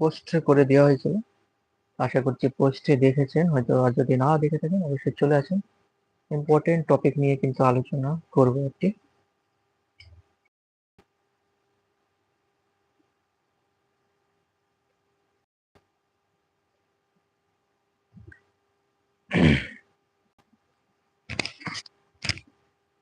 Post করে দেওয়া হয়েছিল। আশা করছি পোস্টে দেখেছেন, হয়তো আর যদি না দেখে থাকেন, অবশ্যই চলে আসেন। ইম্পর্টেন্ট টপিক নিয়ে কিন্তু আলোচনা করব একটি।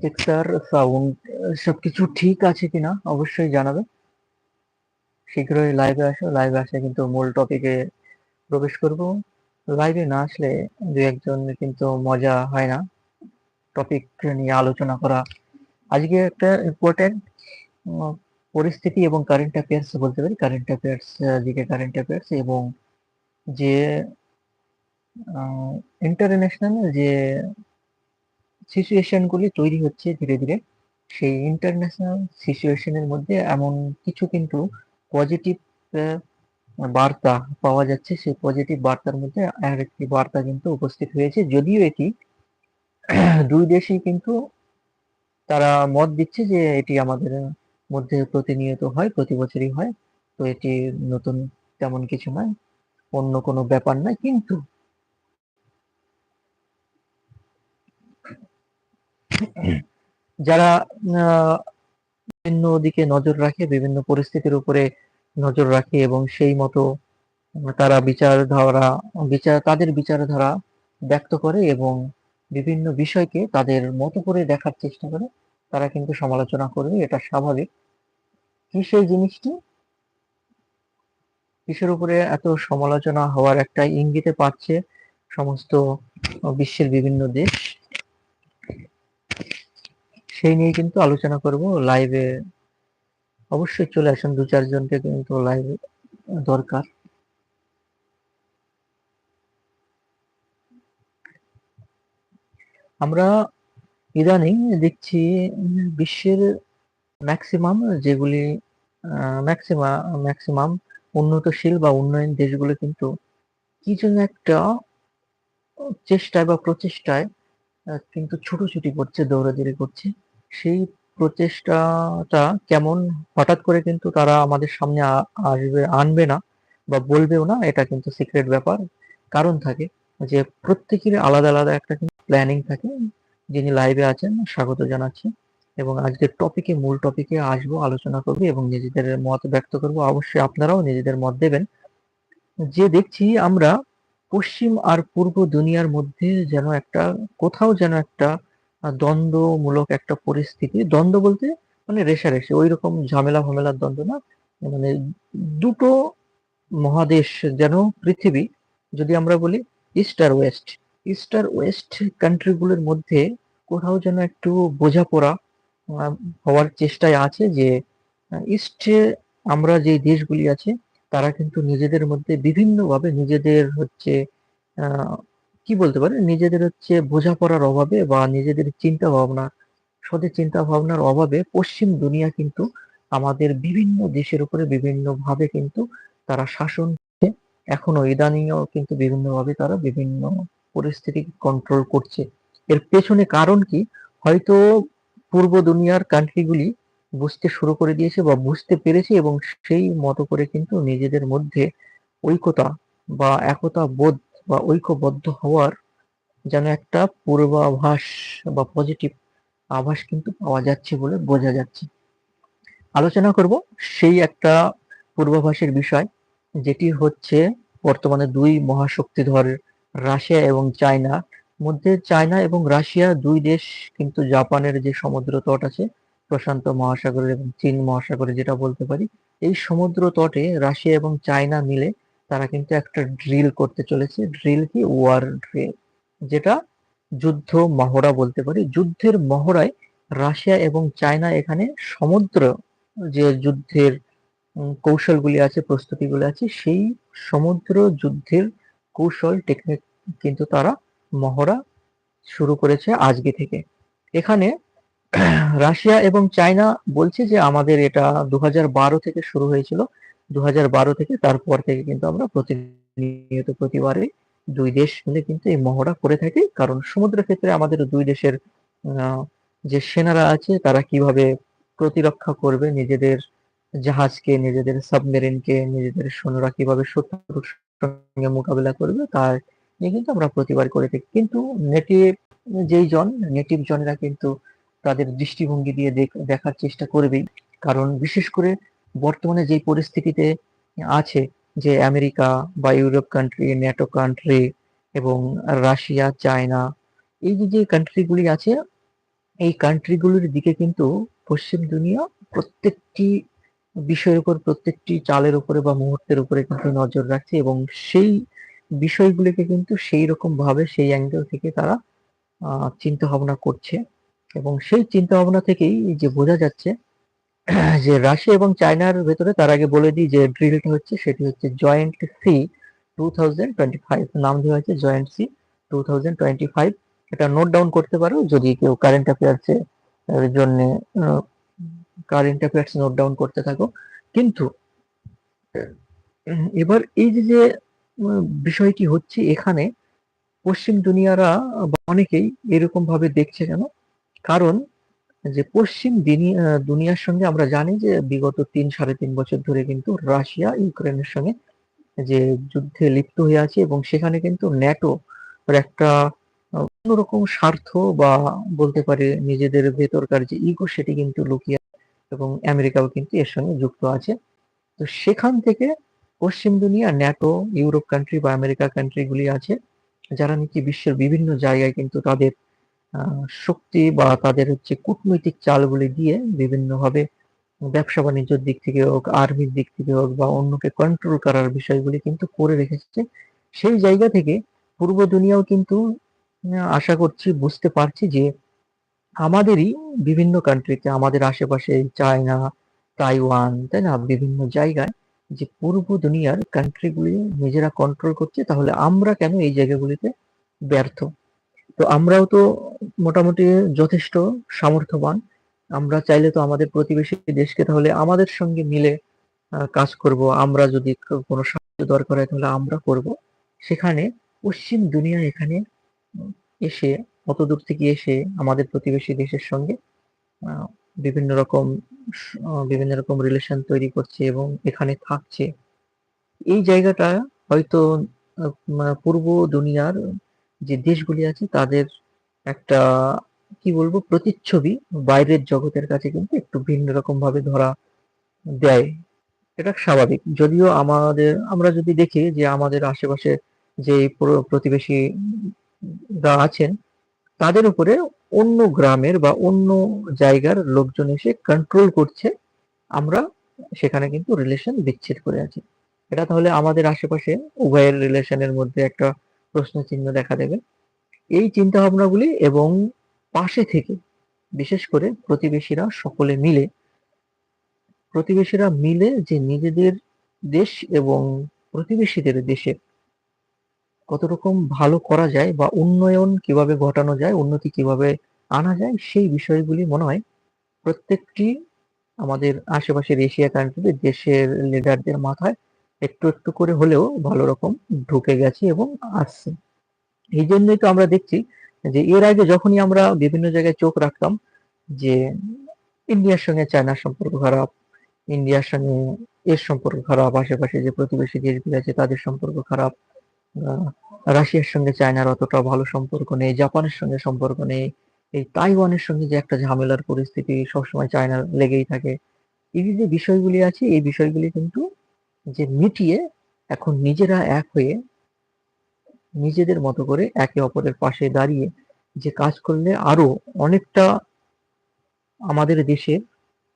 পিকচার সাউন্ড সবকিছু ঠিক আছে কিনা, অবশ্যই জানাবে শীঘ্রই লাইভে আসো। লাইভে আসলে কিন্তু মূল টপিকে প্রবেশ করব। লাইভে না আসলে দু একজন কিন্তু মজা হয় না। টপিক নিয়ে আলোচনা করা আজকে একটা ইম্পর্টেন্ট পরিস্থিতি এবং কারেন্ট অ্যাফেয়ার্স বলতে পারি। কারেন্ট অ্যাফেয়ার্স দিকে কারেন্ট অ্যাফেয়ার্স এবং যে ইন্টারন্যাশনাল যে সিচুয়েশনগুলি তৈরি হচ্ছে ধীরে ধীরে, সেই ইন্টারন্যাশনাল সিচুয়েশনের মধ্যে এমন কিছু কিন্তু পজিটিভ বার্তা পাওয়া যাচ্ছে। সেই পজিটিভ বার্তার মধ্যে আর একটি বার্তা কিন্তু উপস্থিত হয়েছে। যদিও এটি দুই দেশই কিন্তু তারা মত দিচ্ছে যে এটি আমাদের মধ্যে প্রতিনিয়ত হয়, প্রতি বছরই হয়। তো এটি নতুন তেমন কিছু নয়, অন্য কোনো ব্যাপার নয়, কিন্তু যারা বিভিন্ন দিকে নজর রাখে, বিভিন্ন পরিস্থিতির উপরে নজর রাখে এবং সেই মতো তারা বিচারধারা, বিচার, তাদের বিচারধারা ব্যক্ত করে এবং বিভিন্ন বিষয়কে তাদের মতো করে দেখার চেষ্টা করে। তারা কিন্তু সমালোচনা করবে এটা স্বাভাবিক। কি সেই জিনিসটি? কিসের উপরে এত সমালোচনা হওয়ার একটা ইঙ্গিতে পাচ্ছে সমস্ত বিশ্বের বিভিন্ন দেশ? সেই নিয়ে কিন্তু আলোচনা করব। লাইভে অবশ্যই চলে আসুন, দু চারজনকে কিন্তু লাইভে দরকার। আমরা ইদানিং দেখছি বিশ্বের ম্যাক্সিমাম যেগুলি ম্যাক্সিমা ম্যাক্সিমাম উন্নতশীল বা উন্নয়ন দেশগুলো কিন্তু কি জন্য একটা চেষ্টায় বা প্রচেষ্টায় কিন্তু ছুটোছুটি করছে, দৌড়াদৌড়ি করছে। সেই প্রচেষ্টাটা কেমন? হঠাৎ করে কিন্তু তারা আমাদের সামনে আসবে, আনবে না বা বলবেও না, এটা কিন্তু সিক্রেট ব্যাপার। কারণ থাকে যে প্রত্যেকের আলাদা আলাদা একটা কিন্তু প্ল্যানিং থাকে। যিনি লাইভে আছেন, স্বাগত জানাচ্ছি। এবং আজকের টপিকে মূল টপিকে আসব, আলোচনা করব এবং নিজেদের মত ব্যক্ত করব। অবশ্যই আপনারাও নিজেদের মত দেবেন। যে দেখছি আমরা পশ্চিম আর পূর্ব দুনিয়ার মধ্যে যেন একটা, কোথাও যেন একটা দ্বন্দ্বমূলক একটা পরিস্থিতি। দ্বন্দ্ব বলতে মানে রেশারেশি ওই রকম ঝামেলা ফামেলার দ্বন্দ্ব না। মানে দুটো মহাদেশ যেন পৃথিবী, যদি আমরা বলি ইস্ট আর ওয়েস্ট, ইস্ট আর ওয়েস্ট কান্ট্রিগুলোর মধ্যে কোথাও যেন একটু বোঝাপড়া হওয়ার চেষ্টায় আছে যে ইস্টে আমরা যে দেশগুলি আছে, তারা কিন্তু নিজেদের মধ্যে বিভিন্নভাবে নিজেদের হচ্ছে কি বলতে পারে? নিজেদের হচ্ছে বোঝাপড়ার অভাবে বা নিজেদের চিন্তা ভাবনা সদের চিন্তা ভাবনার অভাবে পশ্চিম দুনিয়া কিন্তু আমাদের বিভিন্ন দেশের উপরে বিভিন্ন ভাবে কিন্তু তারা শাসন এখনও ইদানিংও কিন্তু বিভিন্নভাবে তারা বিভিন্ন পরিস্থিতি কন্ট্রোল করছে। এর পেছনে কারণ কি? হয়তো পূর্ব দুনিয়ার কান্ট্রিগুলি বুঝতে শুরু করে দিয়েছে বা বুঝতে পেরেছে এবং সেই মতো করে কিন্তু নিজেদের মধ্যে ঐক্যতা বা একতা বোধ বা ঐক্যবদ্ধ হওয়ার যেন একটা পূর্বাভাস বা পজিটিভ আভাস কিন্তু পাওয়া যাচ্ছে বলে বোঝা যাচ্ছে। আলোচনা করব সেই একটা পূর্বাভাসের বিষয়, যেটি হচ্ছে বর্তমানে দুই মহাশক্তিধর রাশিয়া এবং চায়না। মধ্যে চায়না এবং রাশিয়া দুই দেশ কিন্তু জাপানের যে সমুদ্র তট আছে, প্রশান্ত মহাসাগরের এবং চীন মহাসাগরে যেটা বলতে পারি, এই সমুদ্র তটে রাশিয়া এবং চায়না মিলে তারা কিন্তু একটা ড্রিল করতে চলেছে। ড্রিল কি? ওয়ার ড্রিল যেটা যুদ্ধ মহড়া বলতে পারি। যুদ্ধের মহড়ায় রাশিয়া এবং চায়না এখানে সমুদ্র, যে যুদ্ধের কৌশলগুলি আছে, প্রস্তুতিগুলি আছে, সেই সমুদ্র যুদ্ধের কৌশল টেকনিক কিন্তু তারা মহড়া শুরু করেছে আজকে থেকে। এখানে রাশিয়া এবং চায়না বলছে যে আমাদের এটা দু হাজার বারো থেকে শুরু হয়েছিল। দু হাজার বারো থেকে তারপর থেকে কিন্তু আমরা প্রতিনিয়ত প্রতিবারে দুই দেশ মিলে কিন্তু এই মহড়া করে থাকি। কারণ সমুদ্র ক্ষেত্রে আমাদের দুই দেশের যে সেনারা আছে, তারা কীভাবে প্রতিরক্ষা করবে, নিজেদের জাহাজকে, নিজেদের সাবমেরিনকে, নিজেদের সৈন্যরা কীভাবে শত্রুর সঙ্গে মোকাবিলা করবে তার নিয়ে কিন্তু আমরা প্রতিবার করে থাকি। কিন্তু নেটিভ যেই জন, নেটিভ জনেরা কিন্তু তাদের দৃষ্টিভঙ্গি দিয়ে দেখার চেষ্টা করবেই। কারণ বিশেষ করে বর্তমানে যে পরিস্থিতিতে আছে যে আমেরিকা বা ইউরোপ কান্ট্রি ন্যাটো কান্ট্রি এবং রাশিয়া, চায়না, এই যে যে কান্ট্রিগুলি আছে, এই কান্ট্রিগুলির দিকে কিন্তু পশ্চিম দুনিয়া প্রত্যেকটি বিষয়ের উপর, প্রত্যেকটি চালের উপরে বা মুহূর্তের উপরে কিন্তু নজর রাখছে এবং সেই বিষয়গুলিকে কিন্তু সেই রকম ভাবে, সেই অ্যাঙ্গেল থেকে তারা চিন্তা ভাবনা করছে এবং সেই চিন্তা ভাবনা থেকেই যে বোঝা যাচ্ছে যে রাশিয়া এবং চায়নার ভেতরে তার আগে বলে দিই যে ড্রিলটা হচ্ছে, সেটি হচ্ছে joint sea two thousand twenty five নাম দেওয়া হয়েছে joint sea two thousand twenty five এটা নোট ডাউন করতে পারো, যদি কেউ কারেন্ট অ্যাফেয়ার্সে জন্য কারেন্ট অ্যাফেয়ার্স নোট ডাউন করতে থাকো। কিন্তু, এবার এই যে যে বিষয়টি হচ্ছে এখানে, পশ্চিম দুনিয়ারা অনেকেই এরকম ভাবে দেখছে কেন কারণ যে পশ্চিম দুনিয়ার সঙ্গে আমরা জানি যে বিগত তিন, সাড়ে তিন বছর ধরে কিন্তু রাশিয়া ইউক্রেনের সঙ্গে যে যুদ্ধে লিপ্ত হয়ে আছে এবং সেখানে কিন্তু ন্যাটো একটা অন্যরকম স্বার্থ বা বলতে পারে নিজেদের ভেতরকার যে ইগো সেটি কিন্তু লুকিয়ে এবং আমেরিকাও কিন্তু এর সঙ্গে যুক্ত আছে। তো সেখান থেকে পশ্চিম দুনিয়া, ন্যাটো, ইউরোপ কান্ট্রি বা আমেরিকা কান্ট্রিগুলি আছে, যারা নাকি বিশ্বের বিভিন্ন জায়গায় কিন্তু তাদের শক্তি বা তাদের হচ্ছে কূটনৈতিক চালগুলি দিয়ে বিভিন্নভাবে ব্যবসা বাণিজ্যের দিক থেকে হোক, আর্মির দিক থেকে হোক বা অন্যকে কন্ট্রোল করার বিষয়গুলি কিন্তু করে রেখেছে। সেই জায়গা থেকে পূর্ব দুনিয়াও কিন্তু আশা করছি বুঝতে পারছি যে আমাদেরই বিভিন্ন কান্ট্রিতে আমাদের আশেপাশে চায়না, তাইওয়ান, তাই না? বিভিন্ন জায়গায় যে পূর্ব দুনিয়ার কান্ট্রিগুলি নিজেরা কন্ট্রোল করছে, তাহলে আমরা কেন এই জায়গাগুলিতে ব্যর্থ? তো আমরাও তো মোটামুটি যথেষ্ট সামর্থ্যবান। আমরা চাইলে তো আমাদের প্রতিবেশী দেশকে তাহলে আমাদের সঙ্গে মিলে কাজ করব। আমরা যদি কোনো সাহায্য দরকার হয় তাহলে আমরা করব। সেখানে পশ্চিম দুনিয়া এখানে এসে, অত দূর থেকে এসে আমাদের প্রতিবেশী দেশের সঙ্গে বিভিন্ন রকম বিভিন্ন রকম রিলেশন তৈরি করছে এবং এখানে থাকছে। এই জায়গাটা হয়তো পূর্ব দুনিয়ার যে দেশগুলি আছে তাদের একটা, কি বলব, প্রতিচ্ছবি বাইরের জগতের কাছে কিন্তু একটু ভিন্ন রকম ভাবে ধরা দেয়। এটা স্বাভাবিক। যদিও আমাদের, আমরা যদি দেখি যে আমাদের আশেপাশে যে প্রতিবেশীরা আছেন, তাদের উপরে অন্য গ্রামের বা অন্য জায়গার লোকজন এসে কন্ট্রোল করছে, আমরা সেখানে কিন্তু রিলেশন বিচ্ছেদ করে আছি। এটা তাহলে আমাদের আশেপাশে উভয়ের রিলেশনের মধ্যে একটা প্রশ্ন চিহ্ন দেখা দেবে। এই চিন্তা ভাবনাগুলি এবং পাশে থেকে, বিশেষ করে প্রতিবেশীরা সকলে মিলে, প্রতিবেশীরা মিলে যে নিজেদের দেশ এবং প্রতিবেশীদের দেশে কত রকম ভালো করা যায় বা উন্নয়ন কীভাবে ঘটানো যায়, উন্নতি কীভাবে আনা যায়, সেই বিষয়গুলি মনে হয় প্রত্যেকটি আমাদের আশেপাশের এশিয়া কান্ট্রিতে দেশের লিডারদের মাথায় একটু একটু করে হলেও ভালো রকম ঢুকে গেছে এবং আসছে। এই জন্যই তো আমরা দেখছি যে এর আগে যখনই আমরা বিভিন্ন জায়গায় চোখ রাখতাম যে ইন্ডিয়ার সঙ্গে চায়নার সম্পর্ক খারাপ, ইন্ডিয়ার সঙ্গে এর সম্পর্ক খারাপ, আশেপাশে যে প্রতিবেশী দেশগুলি আছে তাদের সম্পর্ক খারাপ রাশিয়ার সঙ্গে চায়নার অতটা ভালো সম্পর্ক নেই, জাপানের সঙ্গে সম্পর্ক নেই, এই তাইওয়ানের সঙ্গে যে একটা ঝামেলার পরিস্থিতি সবসময় চায়নার লেগেই থাকে। এই যে বিষয়গুলি আছে, এই বিষয়গুলি কিন্তু যে মিটিয়ে এখন নিজেরা এক হয়ে নিজেদের মতো করে একে অপরের পাশে দাঁড়িয়ে যে কাজ করলে আরও অনেকটা আমাদের দেশের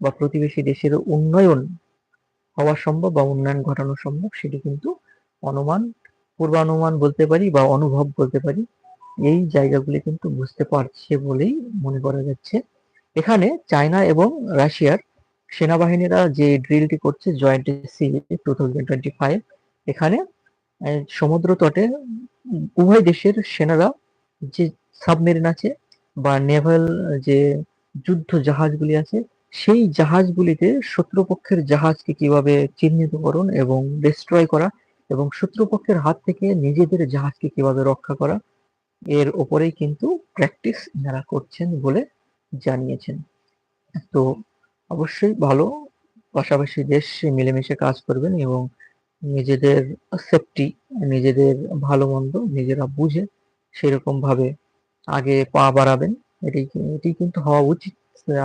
বা প্রতিবেশী দেশের উন্নয়ন হওয়া সম্ভব বা উন্নয়ন ঘটানো সম্ভব, সেটি কিন্তু অনুমান, পূর্বানুমান বলতে পারি বা অনুভব বলতে পারি, এই জায়গাগুলি কিন্তু বুঝতে পারছে বলেই মনে করা যাচ্ছে। এখানে চায়না এবং রাশিয়ার সেনাবাহিনীরা যে ড্রিলটি করছে, joint sea, two thousand twenty five, এখানে সমুদ্র তটে, উভয় দেশের সেনারা যে সাবমেরিন আছে বা নেভাল, যে যুদ্ধ জাহাজগুলি আছে, সেই জাহাজগুলিতে শত্রুপক্ষের জাহাজকে কীভাবে চিহ্নিতকরণ এবং ডিস্ট্রয় করা এবং শত্রুপক্ষের হাত থেকে নিজেদের জাহাজকে কীভাবে রক্ষা করা, এর ওপরেই কিন্তু প্র্যাকটিস এনারা করছেন বলে জানিয়েছেন। তো অবশ্যই ভালো। পাশাপাশি দেশ মিলেমিশে কাজ করবেন এবং নিজেদের সেফটি নিজেদের ভালো মন্দ নিজেরা বুঝে সেরকম ভাবে আগে পা বাড়াবেন। এটি এটি কিন্তু হওয়া উচিত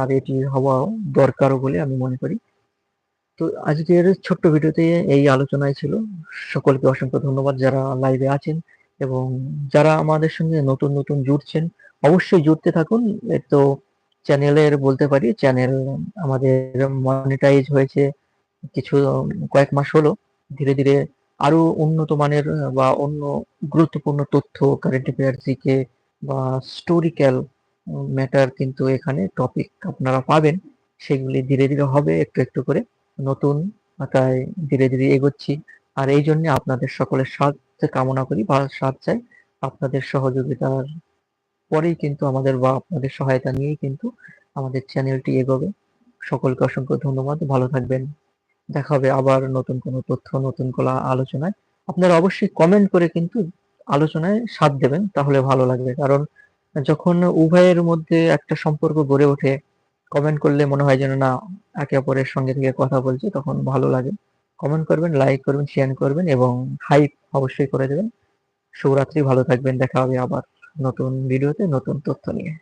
আর এটি হওয়া দরকারও বলে আমি মনে করি। তো আজকের ছোট্ট ভিডিওতে এই আলোচনায় ছিল। সকলকে অসংখ্য ধন্যবাদ যারা লাইভে আছেন এবং যারা আমাদের সঙ্গে নতুন নতুন জুড়ছেন, অবশ্যই জুড়তে থাকুন। এ তো চ্যানেলের বলতে পারি চ্যানেল আমাদের মনিটাইজ হয়েছে কিছু, কয়েক মাস হলো। ধীরে ধীরে আরও উন্নত মানের, বা অন্য গুরুত্বপূর্ণ তথ্য কারেন্ট অ্যাফেয়ার জিকে বা স্টোরিক্যাল ম্যাটার কিন্তু এখানে টপিক আপনারা পাবেন। সেগুলি ধীরে ধীরে হবে, একটু একটু করে। নতুন তাই ধীরে ধীরে এগোচ্ছি। আর এই জন্য আপনাদের সকলের সাথে কামনা করি, বা সাথ চাই। আপনাদের সহযোগিতার পরেই কিন্তু আমাদের বা আপনাদের সহায়তা নিয়েই কিন্তু আমাদের চ্যানেলটি এগোবে। সকলকে অসংখ্য ধন্যবাদ। ভালো থাকবেন। দেখা হবে আবার নতুন কোনো তথ্য, নতুন কোনো আলোচনায়। আপনারা অবশ্যই কমেন্ট করে কিন্তু আলোচনায় সাথ দেবেন, তাহলে ভালো লাগবে। কারণ যখন উভয়ের মধ্যে একটা সম্পর্ক গড়ে ওঠে কমেন্ট করলে মনে হয় যেন না, একে অপরের সঙ্গে থেকে কথা বলছি, তখন ভালো লাগে। কমেন্ট করবেন লাইক করবেন শেয়ার করবেন এবং হাইপ অবশ্যই করে দেবেন। শুভরাত্রি, ভালো থাকবেন। দেখা হবে আবার। নতুন ভিডিওতে নতুন তথ্য নিয়ে